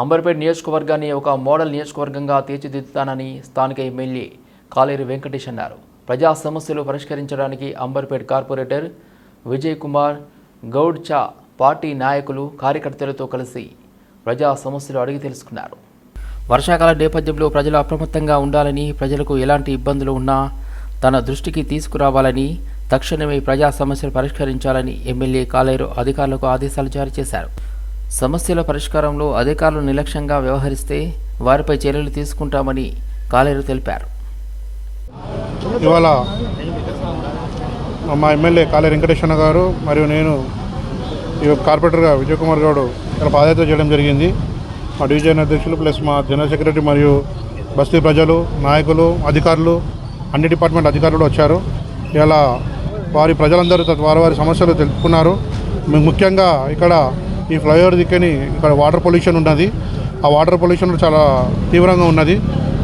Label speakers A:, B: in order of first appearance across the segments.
A: అంబర్పేట నియోజకవర్గాన్ని ఒక మోడల్ నియోజకవర్గంగా తీర్చిదిద్దుతానని స్థానిక ఎమ్మెల్యే కాలేరు వెంకటేష్ అన్నారు. ప్రజా సమస్యలు పరిష్కరించడానికి అంబర్పేట్ కార్పొరేటర్ విజయ్ కుమార్ గౌడ్ చా పార్టీ నాయకులు కార్యకర్తలతో కలిసి ప్రజా సమస్యలు అడిగి తెలుసుకున్నారు. వర్షాకాల నేపథ్యంలో ప్రజలు అప్రమత్తంగా ఉండాలని ప్రజలకు ఎలాంటి ఇబ్బందులు ఉన్నా తన దృష్టికి తీసుకురావాలని తక్షణమే ప్రజా సమస్యలు పరిష్కరించాలని ఎమ్మెల్యే కాలేరు అధికారులకు ఆదేశాలు జారీ చేశారు. సమస్యల పరిష్కారంలో అధికారులు నిర్లక్ష్యంగా వ్యవహరిస్తే వారిపై చర్యలు తీసుకుంటామని కాలేరు తెలిపారు.
B: ఇవాళ మా ఎమ్మెల్యే కాళే వెంకటేశ్వర గారు మరియు నేను ఈ కార్పొరేటర్గా విజయకుమార్ గౌడ్ ఇక్కడ పాదయాత్ర చేయడం జరిగింది. మా డివిజన్ అధ్యక్షులు ప్లస్ మా జనరల్ సెక్రటరీ మరియు బస్తీ ప్రజలు నాయకులు అధికారులు అన్ని డిపార్ట్మెంట్ అధికారులు వచ్చారు. ఇలా వారి ప్రజలందరూ వారి వారి సమస్యలు తెలుపుకున్నారు. ముఖ్యంగా ఇక్కడ ఈ ఫ్లైఓవర్ దిక్కని ఇక్కడ వాటర్ పొల్యూషన్ ఉన్నది. ఆ వాటర్ పొల్యూషన్ చాలా తీవ్రంగా ఉన్నది.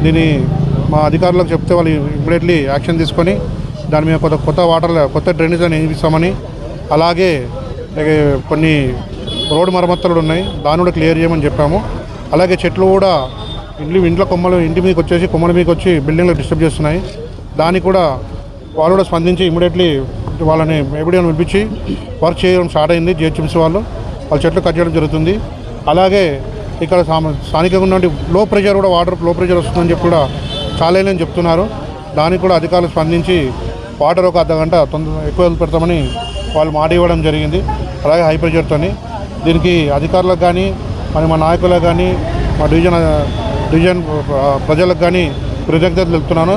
B: దీన్ని మా అధికారులకు చెప్తే వాళ్ళు ఇమ్మీడియట్లీ యాక్షన్ తీసుకొని దాని మీద కొత్త కొత్త వాటర్ కొత్త డ్రైనేజ్ అని వేయిస్తామని అలాగే కొన్ని రోడ్డు మరమ్మతులు ఉన్నాయి. దాన్ని కూడా క్లియర్ చేయమని చెప్పాము. అలాగే చెట్లు కూడా ఇంట్లో ఇంట్లో కొమ్మలు ఇంటి మీదకి వచ్చేసి కొమ్మల మీదకి వచ్చి బిల్డింగ్లు డిస్టర్బ్ చేస్తున్నాయి. దానికి కూడా వాళ్ళు కూడా స్పందించి ఇమీడియట్లీ వాళ్ళని ఎవిడియన్ పిలిపించి వర్క్ చేయడం స్టార్ట్ అయింది. జిహెచ్ఎంసీ వాళ్ళు. వాళ్ళ చెట్లు కట్ చేయడం జరుగుతుంది. అలాగే ఇక్కడ సామ- స్థానికంగా ఉన్నటువంటి లో ప్రెషర్ కూడా వాటర్లో ప్రెషర్ వస్తుందని చెప్పి కూడా చాలా చెప్తున్నారు. దానికి కూడా అధికారులు స్పందించి వాటర్ ఒక అర్ధ గంట తొందర ఎక్కువ పెడతామని వాళ్ళు మాట ఇవ్వడం జరిగింది. అలాగే హై ప్రెషర్తోని దీనికి అధికారులకు కానీ మరి మా నాయకులకు కానీ మా డివిజన్ డివిజన్ ప్రజలకు కానీ కృతజ్ఞతలు తెలుపుతున్నాను.